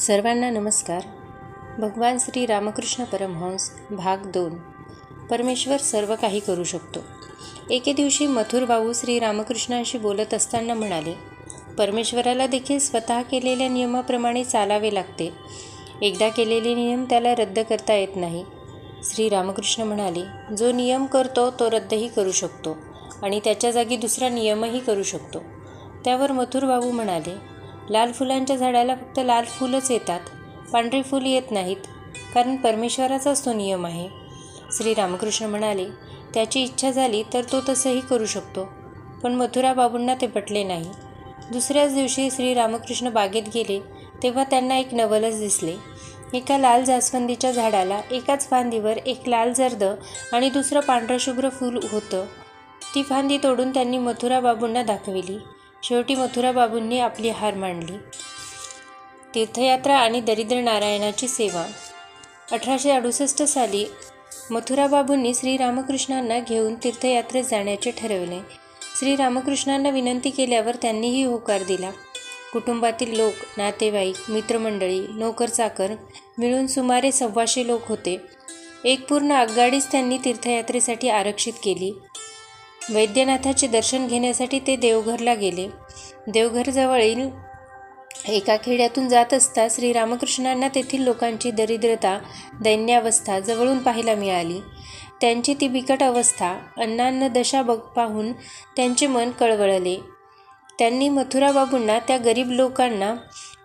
सर्वांना नमस्कार. भगवान श्री रामकृष्ण परमहंस भाग दोन. परमेश्वर सर्व काही करू शकतो. एके दिवशी मथुर भाऊ श्री रामकृष्णांशी बोलत असताना म्हणाले परमेश्वराला देखील स्वतः केलेल्या नियमाप्रमाणे चालावे लागते. एकदा केलेले नियम त्याला रद्द करता येत नाही. श्री रामकृष्ण म्हणाले जो नियम करतो तो रद्दही करू शकतो आणि त्याच्या जागी दुसरा नियमही करू शकतो. त्यावर मथुर बाबू म्हणाले लाल फुलांच्या झाडाला फक्त लाल फुलंच येतात. पांढरी फुल येत नाहीत कारण परमेश्वराचाच तो नियम आहे. श्री रामकृष्ण म्हणाले त्याची इच्छा झाली तर तो तसंही करू शकतो पण मथुरा बाबूंना ते पटले नाही. दुसऱ्याच दिवशी श्री रामकृष्ण बागेत गेले तेव्हा त्यांना एक नवलच दिसले. एका लाल जास्वंदीच्या झाडाला एकाच फांदीवर एक लाल जर्द आणि दुसरं पांढरं शुभ्र फूल होतं. ती फांदी तोडून त्यांनी मथुरा बाबूंना दाखविली. शेवटी मथुरा बाबूंनी आपली हार मांडली. तीर्थयात्रा आणि दरिद्र नारायणाची सेवा. अठराशे अडुसष्ट साली मथुराबाबूंनी श्रीरामकृष्णांना घेऊन तीर्थयात्रेत जाण्याचे ठरवले. श्रीरामकृष्णांना विनंती केल्यावर त्यांनीही होकार दिला. कुटुंबातील लोक नातेवाईक मित्रमंडळी नोकरचाकर मिळून सुमारे सव्वाशे लोक होते. एक पूर्ण आगगाडीच त्यांनी तीर्थयात्रेसाठी आरक्षित केली. वैद्यनाथाचे दर्शन घेण्यासाठी ते देवघरला गेले. देवघरजवळील एका खेड्यातून जात असता श्रीरामकृष्णांना तेथील लोकांची दरिद्रता दैन्यावस्था जवळून पाहायला मिळाली. त्यांची ती बिकट अवस्था अन्नान्न दशा बघ पाहून त्यांचे मन कळवळले. त्यांनी मथुराबाबूंना त्या गरीब लोकांना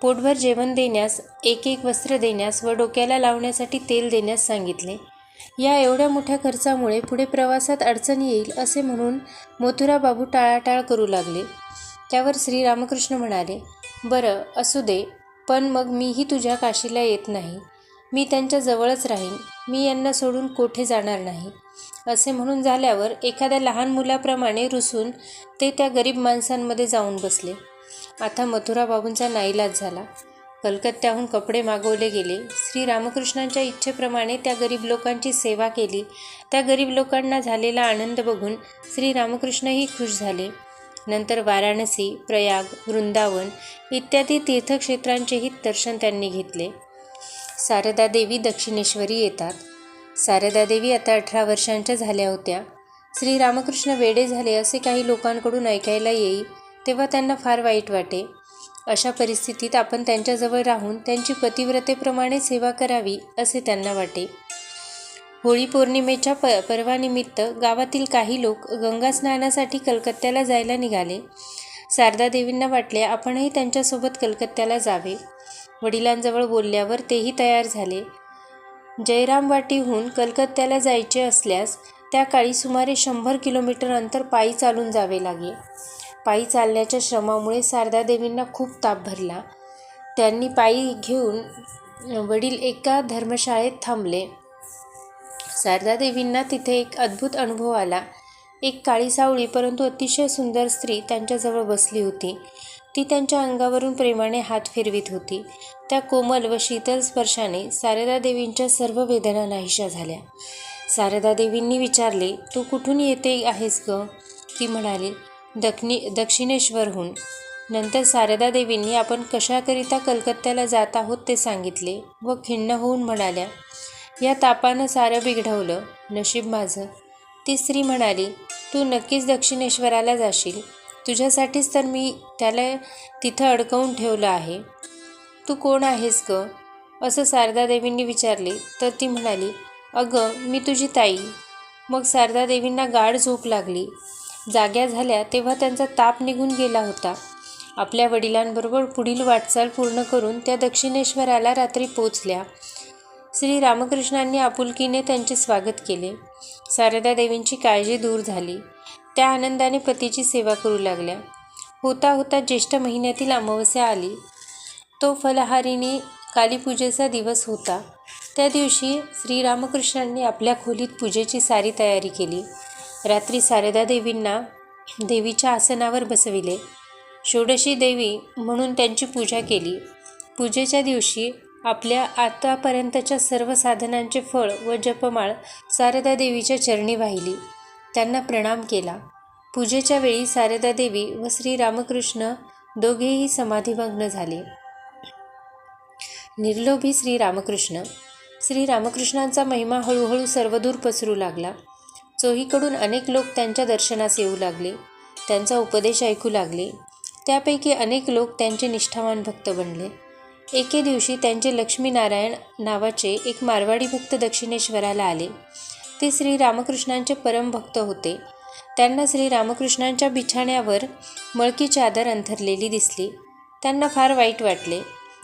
पोटभर जेवण देण्यास एक एक वस्त्र देण्यास व डोक्याला लावण्यासाठी तेल देण्यास सांगितले. या एवढ्या मोठ्या खर्चामुळे पुढे प्रवासात अडचण येईल असे म्हणून मथुराबाबू टाळाटाळ करू लागले. त्यावर श्रीरामकृष्ण म्हणाले बरं असू दे पण मग मीही तुझ्या काशीला येत नाही. मी त्यांच्या जवळच राहीन. मी यांना सोडून कोठे जाणार नाही? असे म्हणून झाल्यावर एखाद्या लहान मुलाप्रमाणे रुसून ते त्या गरीब माणसांमध्ये जाऊन बसले. आता मथुराबाबूंचा नाईलाज झाला. कलकत्त्याहून कपडे मागवले गेले. श्रीरामकृष्णांच्या इच्छेप्रमाणे त्या गरीब लोकांची सेवा केली. त्या गरीब लोकांना झालेला आनंद बघून श्रीरामकृष्णही खुश झाले. नंतर वाराणसी प्रयाग वृंदावन इत्यादी तीर्थक्षेत्रांचेही दर्शन त्यांनी घेतले. शारदा देवी दक्षिणेश्वरी येतात. शारदा देवी आता अठरा वर्षांच्या झाल्या होत्या. श्रीरामकृष्ण वेडे झाले असे काही लोकांकडून ऐकायला येई तेव्हा त्यांना फार वाईट वाटे. अशा परिस्थितीत आपण त्यांच्याजवळ राहून त्यांची पतिव्रतेप्रमाणे सेवा करावी असे त्यांना वाटे. होळी पौर्णिमेच्या प पर्वानिमित्त गावातील काही लोक गंगा स्नानासाठी कलकत्त्याला जायला निघाले. शारदा देवींना वाटले आपणही त्यांच्यासोबत कलकत्त्याला जावे. वडिलांजवळ बोलल्यावर तेही तयार झाले. जयराम वाटीहून कलकत्त्याला जायचे असल्यास त्या काळी सुमारे शंभर किलोमीटर अंतर पायी चालून जावे लागे. पायी चालण्याच्या श्रमामुळे शारदादेवींना खूप ताप भरला. त्यांनी पायी घेऊन वडील एका धर्मशाळेत थांबले. शारदादेवींना तिथे एक अद्भुत अनुभव आला. एक काळी सावळी परंतु अतिशय सुंदर स्त्री त्यांच्याजवळ बसली होती. ती त्यांच्या अंगावरून प्रेमाने हात फिरवीत होती. त्या कोमल व शीतल स्पर्शाने शारदादेवींच्या सर्व वेदना नाहीशा झाल्या. शारदादेवींनी विचारले तू कुठून येते आहेस ग? ती म्हणाली दक्षिणी दक्षिणेश्वरहून. नंतर शारदा देवींनी आपण कशाकरिता कलकत्त्याला जात आहोत ते सांगितले व खिन्न होऊन म्हणाल्या या तापानं सारं बिघडवलं नशीब माझं ती स्त्री म्हणाली तू नक्कीच दक्षिणेश्वराला जाशील. तुझ्यासाठीच तर मी त्याला तिथं अडकवून ठेवलं आहे. तू कोण आहेस ग असं शारदादेवींनी विचारले. तर ती म्हणाली अगं मी तुझी ताई मग शारदादेवींना गाढ झोप लागली. जाग्या झाल्या तेव्हा त्यांचा ताप निघून गेला होता. आपल्या वडिलांबरोबर पुढील वाटचाल पूर्ण करून त्या दक्षिणेश्वराला रात्री पोचल्या श्री रामकृष्णांनी आपुलकीने त्यांचे स्वागत केले. शारदा देवींची काळजी दूर झाली. त्या आनंदाने पतीची सेवा करू लागल्या. होता होता ज्येष्ठ महिन्यातील अमावस्या आली. तो फलहारीने कालीपूजेचा दिवस होता. त्या दिवशी श्रीरामकृष्णांनी आपल्या खोलीत पूजेची सारी तयारी केली. रात्री शारदा देवींना देवीच्या आसनावर बसविले. षोडशी देवी म्हणून त्यांची पूजा केली. पूजेच्या दिवशी आपल्या आतापर्यंतच्या सर्व साधनांचे फळ व जपमाळ शारदा देवीच्या चरणी वाहिली. त्यांना प्रणाम केला. पूजेच्या वेळी शारदा देवी व श्री रामकृष्ण दोघेही समाधिमग्न झाले. निर्लोभी श्री रामकृष्ण. श्री रामकृष्णांचा महिमा हळूहळू सर्वदूर पसरू लागला. चोहीकडून अनेक लोक त्यांच्या दर्शनास येऊ लागले त्यांचा उपदेश ऐकू लागले. त्यापैकी अनेक लोक त्यांचे निष्ठावान भक्त बनले. एके दिवशी त्यांचे लक्ष्मीनारायण नावाचे एक मारवाडी भक्त दक्षिणेश्वराला आले. ते श्री रामकृष्णांचे परमभक्त होते. त्यांना श्री रामकृष्णांच्या बिछाण्यावर मळकी चादर अंथरलेली दिसली. त्यांना फार वाईट वाटले.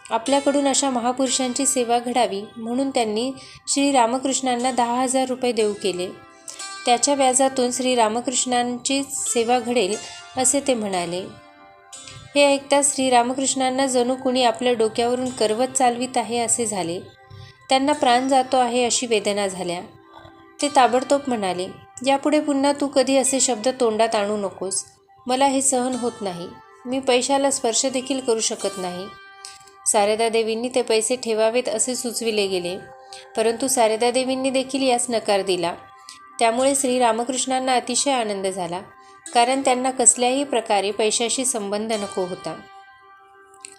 आपल्याकडून अशा महापुरुषांची सेवा घडावी म्हणून त्यांनी श्री रामकृष्णांना दहा हजार रुपये देऊ केले. त्याच्या व्याजातून श्री रामकृष्णांची सेवा घडेल असे ते म्हणाले. हे ऐकता श्री रामकृष्णांना जणू कुणी आपल्या डोक्यावरून करवत चालवीत आहे असे झाले. त्यांना प्राण जातो आहे अशी वेदना झाल्या. ते ताबडतोब म्हणाले यापुढे पुन्हा तू कधी असे शब्द तोंडात आणू नकोस. मला हे सहन होत नाही. मी पैशाला स्पर्श देखील करू शकत नाही. सारदा देवींनी ते पैसे ठेवावेत असे सुचविले गेले. परंतु सारदा देवींनी देखील यास नकार दिला. त्यामुळे श्री रामकृष्णांना अतिशय आनंद झाला कारण त्यांना कसल्याही प्रकारे पैशाशी संबंध नको होता.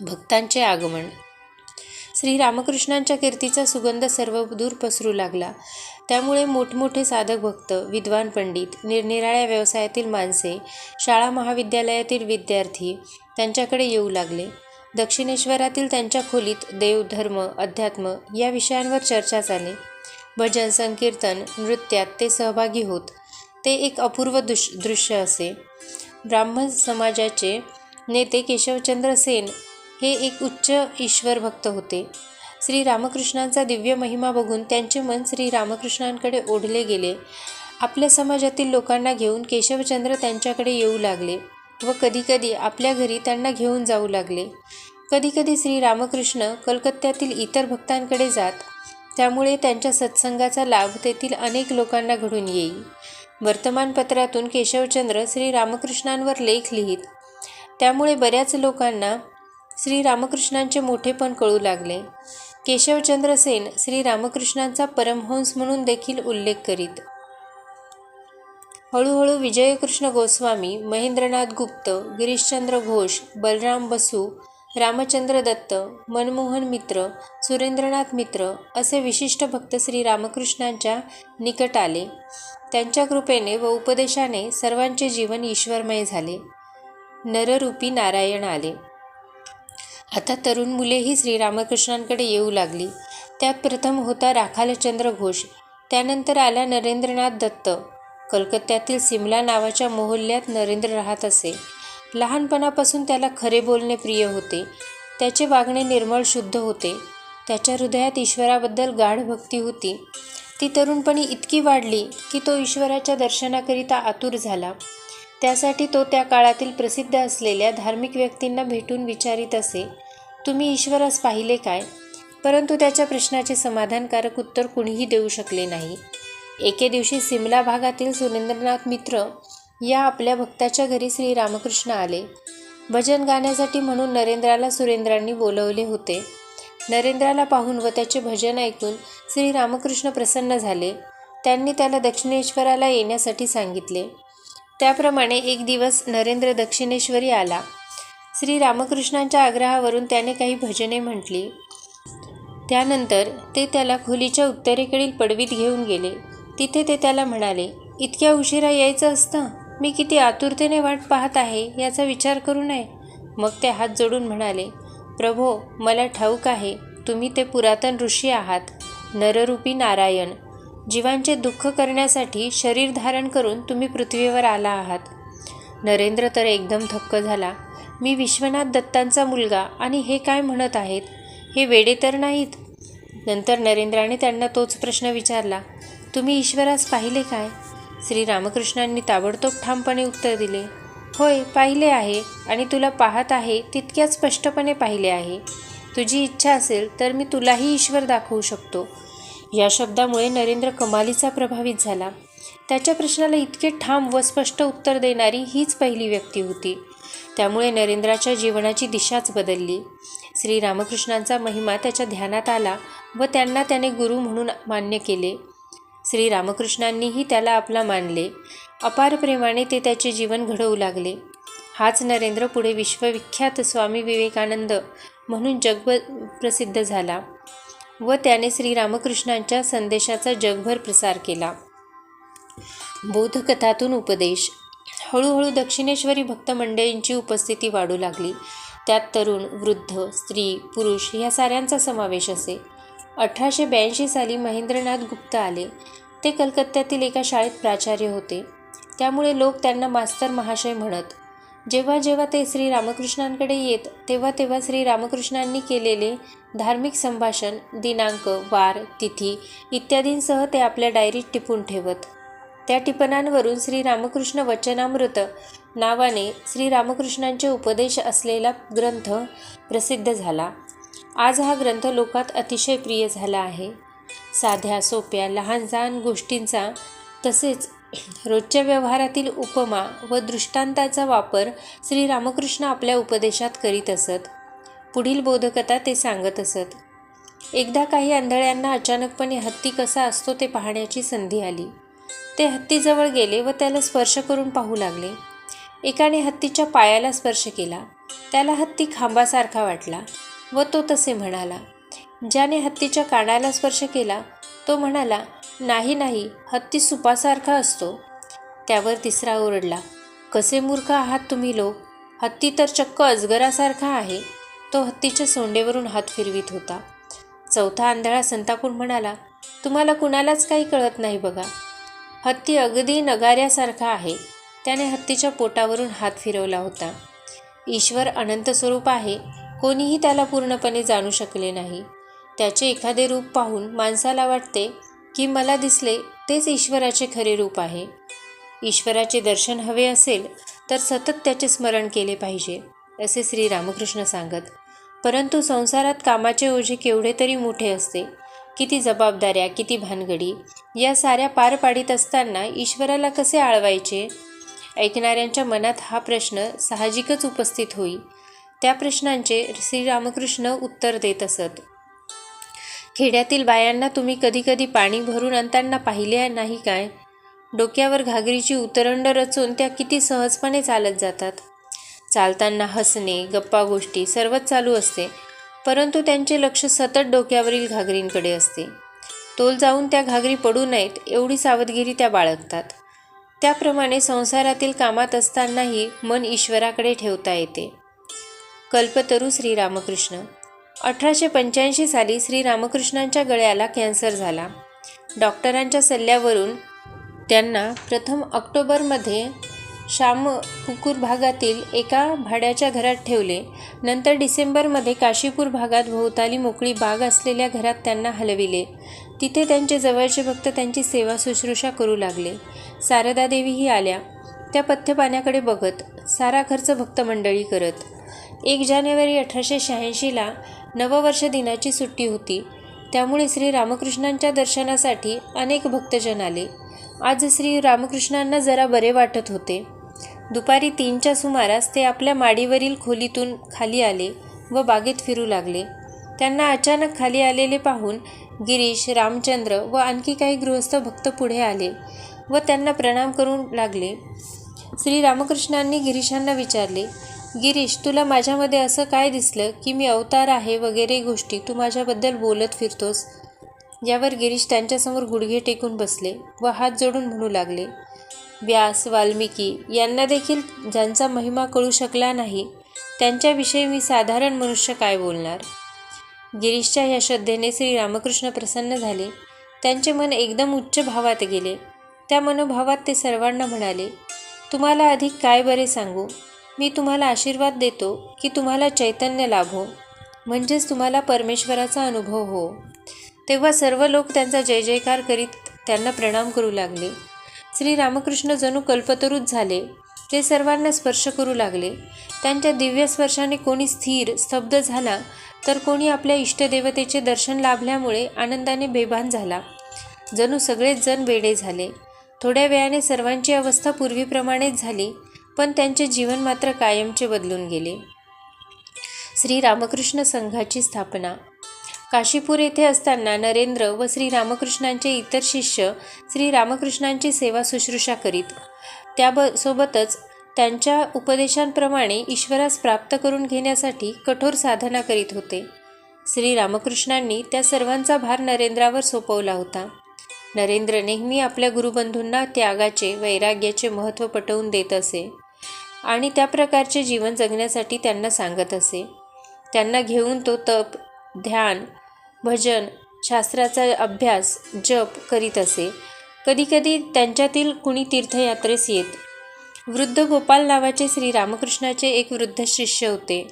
भक्तांचे आगमन. श्री रामकृष्णांच्या कीर्तीचा सुगंध सर्व दूर पसरू लागला. त्यामुळे मोठमोठे साधक भक्त विद्वान पंडित निरनिराळ्या व्यवसायातील माणसे शाळा महाविद्यालयातील विद्यार्थी त्यांच्याकडे येऊ लागले. दक्षिणेश्वरातील त्यांच्या खोलीत देव धर्म अध्यात्म या विषयांवर चर्चा चाले भजन संकीर्तन नृत्यात ते सहभागी होत. ते एक अपूर्व दुश दृश्य असे. ब्राह्मण समाजाचे नेते केशवचंद्र सेन हे एक उच्च ईश्वर भक्त होते. श्री रामकृष्णांचा दिव्य महिमा बघून त्यांचे मन श्री रामकृष्णांकडे ओढले गेले. आपल्या समाजातील लोकांना घेऊन केशवचंद्र त्यांच्याकडे येऊ लागले व कधीकधी आपल्या घरी त्यांना घेऊन जाऊ लागले. कधीकधी श्री रामकृष्ण कलकत्त्यातील इतर भक्तांकडे जात त्यामुळे त्यांच्या सत्संगाचा लाभ तेथील अनेक लोकांना घडून येईल. वर्तमानपत्रातून केशवचंद्र श्री रामकृष्णांवर लेख लिहित. त्यामुळे बऱ्याच लोकांना श्री रामकृष्णांचे मोठेपण कळू लागले. केशवचंद्र सेन श्री रामकृष्णांचा परमहंस म्हणून देखील उल्लेख करीत. हळूहळू विजयकृष्ण गोस्वामी महेंद्रनाथ गुप्त गिरीशचंद्र घोष बलराम बसू रामचंद्र दत्त मनमोहन मित्र सुरेंद्रनाथ मित्र असे विशिष्ट भक्त श्री रामकृष्णांच्या निकट आले. त्यांच्या कृपेने व उपदेशाने सर्वांचे जीवन ईश्वरमय झाले. नररूपी नारायण आले. आता तरुण मुलेही श्रीरामकृष्णांकडे येऊ लागली. त्यात प्रथम होता राखालचंद्र घोष त्यानंतर आला नरेंद्रनाथ दत्त. कलकत्त्यातील सिमला नावाच्या मोहल्ल्यात नरेंद्र राहत असे. लहानपणापासून त्याला खरे बोलणे प्रिय होते. त्याचे वागणे निर्मळ शुद्ध होते. त्याच्या हृदयात ईश्वराबद्दल गाढ भक्ती होती. ती तरुणपणी इतकी वाढली की तो ईश्वराच्या दर्शनाकरिता आतुर झाला. त्यासाठी तो त्या काळातील प्रसिद्ध असलेल्या धार्मिक व्यक्तींना भेटून विचारित असे तुम्ही ईश्वरास पाहिले काय परंतु त्याच्या प्रश्नाचे समाधानकारक उत्तर कुणीही देऊ शकले नाही. एके दिवशी सिमला भागातील सुरेंद्रनाथ मित्र या आपल्या भक्ताच्या घरी श्री रामकृष्ण आले. भजन गाण्यासाठी म्हणून नरेंद्राला सुरेंद्रांनी बोलवले होते. नरेंद्राला पाहून व त्याचे भजन ऐकून श्री रामकृष्ण प्रसन्न झाले. त्यांनी त्याला दक्षिणेश्वराला येण्यासाठी सांगितले. त्याप्रमाणे एक दिवस नरेंद्र दक्षिणेश्वरी आला. श्री रामकृष्णांच्या आग्रहावरून त्याने काही भजने म्हटली. त्यानंतर ते त्याला खोलीच्या उत्तरेकडील पडवीत घेऊन गेले. तिथे ते त्याला म्हणाले इतक्या उशिरा यायचं असतं? मी किती आतुरतेने वाट पाहत आहे याचा विचार करू नये. मग ते हात जोडून म्हणाले प्रभो मला ठाऊक आहे तुम्ही ते पुरातन ऋषी आहात नररूपी नारायण. जीवांचे दुःख करण्यासाठी शरीर धारण करून तुम्ही पृथ्वीवर आला आहात. नरेंद्र तर एकदम थक्क झाला मी विश्वनाथ दत्तांचा मुलगा आणि हे काय म्हणत आहेत? हे वेडे तर नाहीत. नंतर नरेंद्राने त्यांना तोच प्रश्न विचारला तुम्ही ईश्वरास पाहिले काय? श्री रामकृष्णांनी ताबडतोब ठामपणे उत्तर दिले होय पाहिले आहे आणि तुला पाहत आहे तितक्याच स्पष्टपणे पाहिले आहे. तुझी इच्छा असेल तर मी तुलाही ईश्वर दाखवू शकतो. या शब्दामुळे नरेंद्र कमालीचा प्रभावित झाला. त्याच्या प्रश्नाला इतके ठाम व स्पष्ट उत्तर देणारी हीच पहिली व्यक्ती होती. त्यामुळे नरेंद्राच्या जीवनाची दिशाच बदलली. श्री रामकृष्णांचा महिमा त्याच्या ध्यानात आला व त्यांना त्याने गुरु म्हणून मान्य केले. श्री रामकृष्णांनीही त्याला आपला मानले. अपार प्रेमाने ते त्याचे जीवन घडवू लागले. हाच नरेंद्र पुढे विश्वविख्यात स्वामी विवेकानंद म्हणून जगभ प्रसिद्ध झाला व त्याने श्रीरामकृष्णांच्या संदेशाचा जगभर प्रसार केला. बोधकथातून उपदेश. हळूहळू दक्षिणेश्वरी भक्त मंडळींची उपस्थिती वाढू लागली. त्यात तरुण वृद्ध स्त्री पुरुष ह्या साऱ्यांचा समावेश असे. अठराशे ब्याऐंशी साली महेंद्रनाथ गुप्त आले. ते कलकत्त्यातील एका शाळेत प्राचार्य होते. त्यामुळे लोक त्यांना मास्तर महाशय म्हणत. जेव्हा जेव्हा ते श्री रामकृष्णांकडे येत तेव्हा तेव्हा श्री रामकृष्णांनी केलेले धार्मिक संभाषण दिनांक वार तिथी इत्यादींसह ते आपल्या डायरीत टिपून ठेवत. त्या टिपणांवरून श्री रामकृष्ण वचनामृत नावाने श्री रामकृष्णांचे उपदेश असलेला ग्रंथ प्रसिद्ध झाला. आज हा ग्रंथ लोकात अतिशय प्रिय झाला आहे. साध्या सोप्या लहान लहान गोष्टींचा तसेच रोजच्या व्यवहारातील उपमा व दृष्टांताचा वापर श्री रामकृष्ण आपल्या उपदेशात करीत असत. पुढील बोधकथा ते सांगत असत. एकदा काही आंधळ्यांना अचानकपणे हत्ती कसा असतो ते पाहण्याची संधी आली. ते हत्तीजवळ गेले व त्याला स्पर्श करून पाहू लागले. एकाने हत्तीच्या पायाला स्पर्श केला. त्याला हत्ती खांबासारखा वाटला व तो तसे म्हणाला ज्याने हत्तीच्या कानाला स्पर्श केला तो म्हणाला नाही नाही हत्ती सुपासारखा असतो. त्यावर तिसरा ओरडला कसे मूर्ख आहात तुम्ही लोक? हत्ती तर चक्क अजगरासारखा आहे. तो हत्तीच्या सोंडेवरून हात फिरवीत होता. चौथा आंधळा संतापून म्हणाला तुम्हाला कुणालाच काही कळत नाही बघा. हत्ती अगदी नगाऱ्यासारखा आहे. त्याने हत्तीच्या पोटावरून हात फिरवला होता. ईश्वर अनंत स्वरूप आहे. कोणीही त्याला पूर्णपणे जाणू शकले नाही. त्याचे एखादे रूप पाहून माणसाला वाटते की मला दिसले तेच ईश्वराचे खरे रूप आहे. ईश्वराचे दर्शन हवे असेल तर सतत त्याचे स्मरण केले पाहिजे असे श्री रामकृष्ण सांगत. परंतु संसारात कामाचे ओझे केवढे तरी मोठे असते किती जबाबदाऱ्या किती भानगडी या साऱ्या पार पाडित असताना ईश्वराला कसे आळवायचे? ऐकणाऱ्यांच्या मनात हा प्रश्न साहजिकच उपस्थित होई. त्या प्रश्नांचे श्रीरामकृष्ण उत्तर देत असत. खेड्यातील बायांना तुम्ही कधीकधी पाणी भरून आणताना पाहिले नाही काय? डोक्यावर घागरीची उतरंड रचून त्या किती सहजपणे चालत जातात. चालताना हसणे गप्पा गोष्टी सर्वच चालू असते परंतु त्यांचे लक्ष सतत डोक्यावरील घागरींकडे असते. तोल जाऊन त्या घागरी पडू नयेत एवढी सावधगिरी त्या बाळगतात. त्याप्रमाणे संसारातील कामात असतानाही मन ईश्वराकडे ठेवता येते. कल्पतरू श्रीरामकृष्ण. अठराशे पंच्याऐंशी साली श्रीरामकृष्णांच्या गळ्याला कॅन्सर झाला. डॉक्टरांच्या सल्ल्यावरून त्यांना प्रथम ऑक्टोबरमध्ये श्यामपुकूर भागातील एका भाड्याच्या घरात ठेवले. नंतर डिसेंबरमध्ये काशीपूर भागात भोवताली मोकळी बाग असलेल्या घरात त्यांना हलविले. तिथे त्यांचे जवळचे भक्त त्यांची सेवा शुश्रूषा करू लागले. शारदा देवीही आल्या. त्या पथ्यपाण्याकडे बघत सारा खर्च भक्तमंडळी करत. एक जानेवारी अठराशे शहाऐंशीला नववर्ष दिनाची सुट्टी होती. त्यामुळे श्री रामकृष्णांच्या दर्शनासाठी अनेक भक्तजन आले. आज श्री रामकृष्णांना जरा बरे वाटत होते. दुपारी तीनच्या सुमारास ते आपल्या माडीवरील खोलीतून खाली आले व बागेत फिरू लागले. त्यांना अचानक खाली आलेले पाहून गिरीश रामचंद्र व आणखी काही गृहस्थ भक्त पुढे आले व त्यांना प्रणाम करू लागले. श्री रामकृष्णांनी गिरीशांना विचारले गिरीश तुला माझ्यामध्ये असं काय दिसलं की मी अवतार आहे वगैरे गोष्टी तू माझ्याबद्दल बोलत फिरतोस? यावर गिरीश त्यांच्यासमोर गुडघे टेकून बसले व हात जोडून म्हणू लागले व्यास वाल्मिकी यांना देखील ज्यांचा महिमा कळू शकला नाही त्यांच्याविषयी मी साधारण मनुष्य काय बोलणार? गिरीशच्या या श्रद्धेने श्री रामकृष्ण प्रसन्न झाले. त्यांचे मन एकदम उच्च भावात गेले. त्या मनोभावात ते सर्वांना म्हणाले तुम्हाला अधिक काय बरे सांगू? मी तुम्हाला आशीर्वाद देतो की तुम्हाला चैतन्य लाभो. म्हणजेच तुम्हाला परमेश्वराचा अनुभव हो. तेव्हा सर्व लोक त्यांचा जय जयकार करीत त्यांना प्रणाम करू लागले. श्री रामकृष्ण जणू कल्पतरूच झाले ते सर्वांना स्पर्श करू लागले. त्यांच्या दिव्य स्पर्शाने कोणी स्थिर स्तब्ध झाला तर कोणी आपल्या इष्टदेवतेचे दर्शन लाभल्यामुळे आनंदाने बेभान झाला. जणू सगळेच जण वेडे झाले. थोड्या वेळाने सर्वांची अवस्था पूर्वीप्रमाणेच झाली. पण त्यांचे जीवन मात्र कायमचे बदलून गेले. श्री रामकृष्ण संघाची स्थापना. काशीपूर येथे असताना नरेंद्र व श्री रामकृष्णांचे इतर शिष्य श्री रामकृष्णांची सेवा शुश्रूषा करीत. त्याब सोबतच त्यांच्या उपदेशांप्रमाणे ईश्वरास प्राप्त करून घेण्यासाठी कठोर साधना करीत होते. श्री रामकृष्णांनी त्या सर्वांचा भार नरेंद्रावर सोपवला होता. नरेंद्र नेहमी आपल्या गुरुबंधूंना त्यागाचे वैराग्याचे महत्त्व पटवून देत असे. आणि त्या प्रकारचे जीवन जगण्यासाठी त्यांना सांगत असे. त्यांना घेऊन तो तप ध्यान भजन शास्त्राचा अभ्यास जप करीत असे. कधीकधी त्यांच्यातील कुणी तीर्थयात्रेस येत. वृद्ध गोपाल नावाचे श्री रामकृष्णाचे एक वृद्ध शिष्य होते.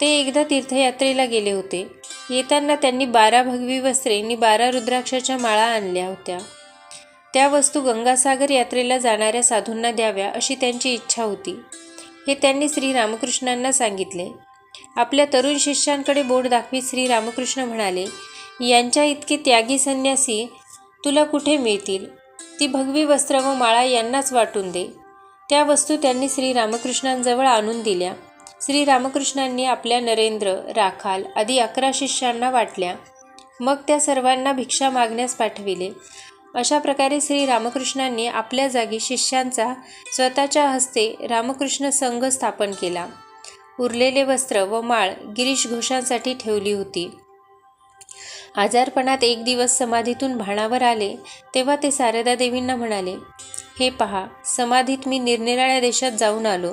ते एकदा तीर्थयात्रेला गेले होते. येताना त्यांनी बारा भगवी वस्त्रे आणि बारा रुद्राक्षाच्या माळा आणल्या होत्या. त्या वस्तू गंगासागर यात्रेला जाणाऱ्या साधूंना द्याव्या अशी त्यांची इच्छा होती. हे त्यांनी श्री रामकृष्णांना सांगितले. आपल्या तरुण शिष्यांकडे बोट दाखवीत श्री रामकृष्ण म्हणाले यांच्या इतके त्यागी संन्यासी तुला कुठे मिळतील? ती भगवी वस्त्र व माळा यांनाच वाटून दे. त्या वस्तू त्यांनी श्री रामकृष्णांजवळ आणून दिल्या. श्री रामकृष्णांनी आपल्या नरेंद्र राखाल आदी अकरा शिष्यांना वाटल्या. मग त्या सर्वांना भिक्षा मागण्यास पाठविले. अशा प्रकारे श्री रामकृष्णांनी आपल्या जागी शिष्यांचा स्वतःच्या हस्ते रामकृष्ण संघ स्थापन केला. उरलेले वस्त्र व माळ गिरीश घोषांसाठी ठेवली होती. आजारपणात एक दिवस समाधीतून भाणावर आले तेव्हा ते सारदा देवींना म्हणाले हे पहा समाधीत मी निरनिराळ्या देशात जाऊन आलो.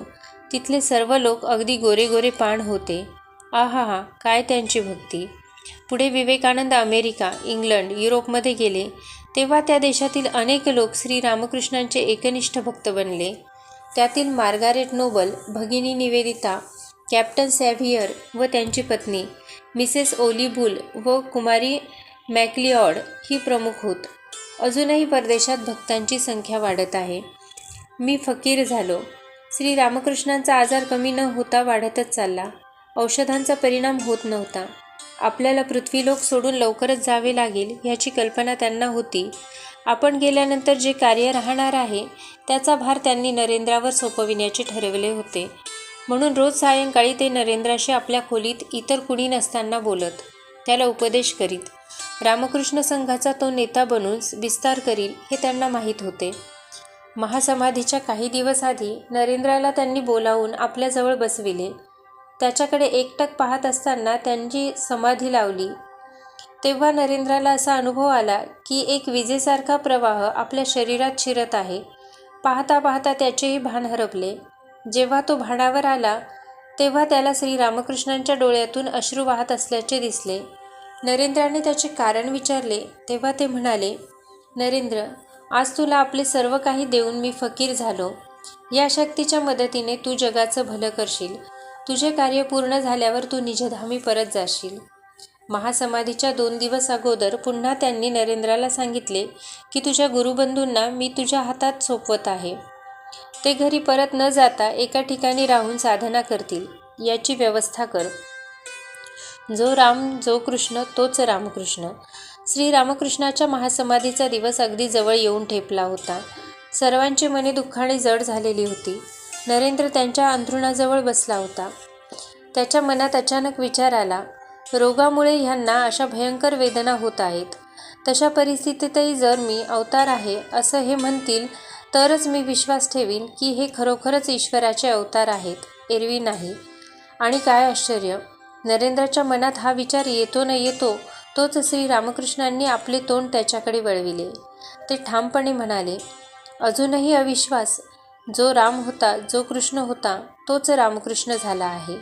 तिथले सर्व लोक अगदी गोरे गोरे पाण होते. आहा हा काय त्यांची भक्ती. पुढे विवेकानंद अमेरिका इंग्लंड युरोपमध्ये गेले. तेव्हा त्या देशातील अनेक लोक श्री रामकृष्णांचे एकनिष्ठ भक्त बनले. त्यातील मार्गारेट नोबल भगिनी निवेदिता कॅप्टन सॅव्हियर व त्यांची पत्नी मिसेस ओलिबुल व कुमारी मॅक्लिऑड ही प्रमुख होत. अजूनही परदेशात भक्तांची संख्या वाढत आहे. मी फकीर झालो. श्री रामकृष्णांचा आजार कमी न होता वाढतच चालला. औषधांचा परिणाम होत नव्हता. आपल्याला पृथ्वीलोक सोडून लवकरच जावे लागेल ह्याची कल्पना त्यांना होती. आपण गेल्यानंतर जे कार्य राहणार आहे त्याचा भार त्यांनी नरेंद्रावर सोपविण्याचे ठरवले होते. म्हणून रोज सायंकाळी ते नरेंद्राशी आपल्या खोलीत इतर कुणी नसताना बोलत त्याला उपदेश करीत. रामकृष्ण संघाचा तो नेता बनून विस्तार करील हे त्यांना माहीत होते. महासमाधीच्या काही दिवस आधी नरेंद्राला त्यांनी बोलावून आपल्याजवळ बसविले. त्याच्याकडे एकटक पाहत असताना त्यांची समाधी लावली. तेव्हा नरेंद्राला असा अनुभव आला की एक विजेसारखा प्रवाह आपल्या शरीरात शिरत आहे. पाहता पाहता त्याचेही भान हरपले. जेव्हा तो भानावर आला तेव्हा त्याला श्री रामकृष्णांच्या डोळ्यातून अश्रू वाहत असल्याचे दिसले. नरेंद्राने त्याचे कारण विचारले तेव्हा ते म्हणाले नरेंद्र आज तुला आपले सर्व काही देऊन मी फकीर झालो. या शक्तीच्या मदतीने तू जगाचं भलं करशील. तुझे कार्य पूर्ण झाल्यावर तू निजधामी परत जाशील. महासमाधीच्या दोन दिवस अगोदर पुन्हा त्यांनी नरेंद्राला सांगितले की तुझ्या गुरुबंधूंना मी तुझ्या हातात सोपवत आहे. ते घरी परत न जाता एका ठिकाणी राहून साधना करतील. याची व्यवस्था कर. जो राम जो कृष्ण तोच रामकृष्ण. श्री रामकृष्णाच्या महासमाधीचा दिवस अगदी जवळ येऊन ठेपला होता. सर्वांची मने दुःखाने जड झालेली होती. नरेंद्र त्यांच्या अंथरुणाजवळ बसला होता. त्याच्या मनात अचानक विचार आला रोगामुळे ह्यांना अशा भयंकर वेदना होत आहेत. तशा परिस्थितीतही जर मी अवतार आहे असं हे म्हणतील तरच मी विश्वास ठेवीन की हे खरोखरच ईश्वराचे अवतार आहेत एरवी नाही. आणि काय आश्चर्य नरेंद्राच्या मनात हा विचार येतो न येतो तोच श्री रामकृष्णांनी आपले तोंड त्याच्याकडे वळविले. ते ठामपणे म्हणाले अजूनही अविश्वास जो राम होता जो कृष्ण होता तोच रामकृष्ण झाला आहे.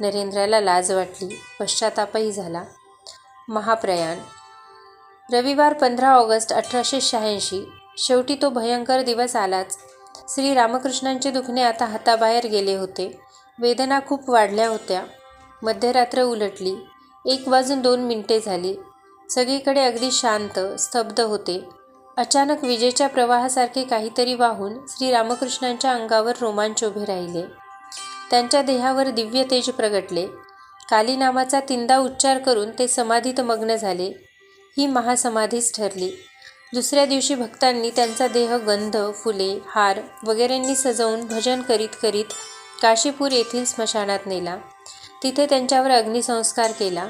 नरेंद्राला लाज वाटली पश्चातापही झाला. महाप्रयाण. रविवार पंधरा ऑगस्ट अठराशे शहाऐंशी. शेवटी तो भयंकर दिवस आलाच. श्री रामकृष्णांचे दुखणे आता हाताबाहेर गेले होते. वेदना खूप वाढल्या होत्या. मध्यरात्र उलटली. एक वाजून दोन मिनिटे झाली. सगळीकडे अगदी शांत स्तब्ध होते. अचानक विजेच्या प्रवाहासारखे काहीतरी वाहून श्री रामकृष्णांच्या अंगावर रोमांच उभे राहिले. त्यांच्या देहावर दिव्य तेज प्रगटले. काली नामाचा तिंदा उच्चार करून ते समाधीत मग्न झाले. ही महासमाधीच ठरली. दुसऱ्या दिवशी भक्तांनी त्यांचा देह गंध फुले हार वगैरेंनी सजवून भजन करीत करीत काशीपूर येथील स्मशानात नेला. तिथे त्यांच्यावर अग्निसंस्कार केला.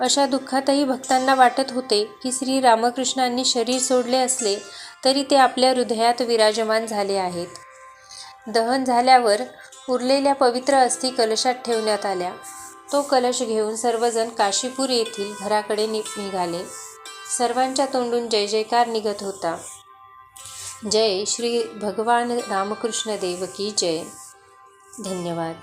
अशा दुःखातही भक्तांना वाटत होते की श्री रामकृष्णांनी शरीर सोडले असले तरी ते आपल्या हृदयात विराजमान झाले आहेत. दहन झाल्यावर उरलेल्या पवित्र अस्थी कलशात ठेवण्यात आल्या. तो कलश घेऊन सर्वजण काशीपूर येथील घराकडे नि निघाले. सर्वांच्या तोंडून जय जयकार निघत होता. जय श्री भगवान रामकृष्ण देव की जय. धन्यवाद.